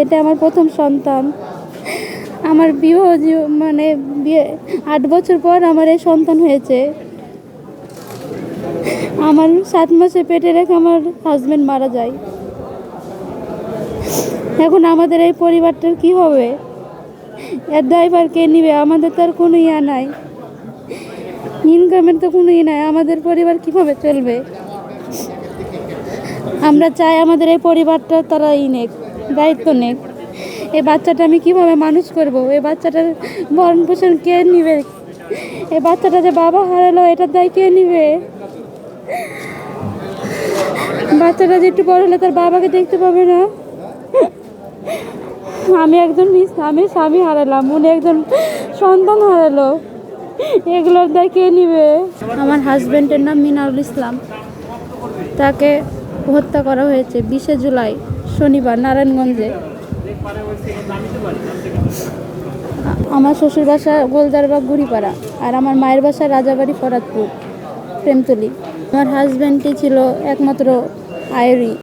এটা আমার প্রথম সন্তান। আমার বিবাহ মানে বিয়ে আট বছর পর আমার এই সন্তান হয়েছে। আমার সাত মাসে পেটে রেখে আমার হাজব্যান্ড মারা যায়। এখন আমাদের এই পরিবারটার কি হবে? এর ড্রাইভার কে নিবে? আমাদের তো আর কোনো ইয়া নাই। ইনকামের তো কোনো ইয়ে নাই। আমাদের পরিবার কীভাবে চলবে? আমরা চাই আমাদের এই পরিবারটা তারা ই নেক। দায়িত্ব নেক এই বাচ্চাটা আমি কীভাবে মানুষ করব? এই বাচ্চাটার ভরণ পোষণ কে নিবে? এই বাচ্চাটা যে বাবা হারালো, এটার দায় কে নিবে? বাচ্চাটা যে একটু বড় হলে তার বাবাকে দেখতে পাবে না? আমি একজন আমি স্বামী হারালাম, উনি একজন সন্তান হারালো। এগুলোর দায় কে নিবে? আমার হাজবেন্ডের নাম মিনারুল ইসলাম। তাকে হত্যা করা হয়েছে বিশে জুলাই। শনিবার, নারায়ণগঞ্জে। আমার শ্বশুর বাসা গোলদারবাগ গুড়িপাড়া আর আমার মায়ের বাসা রাজাবাড়ি ফরাদপুর, প্রেমতলি। আমার হাজব্যান্ডটি ছিল একমাত্র আয়রি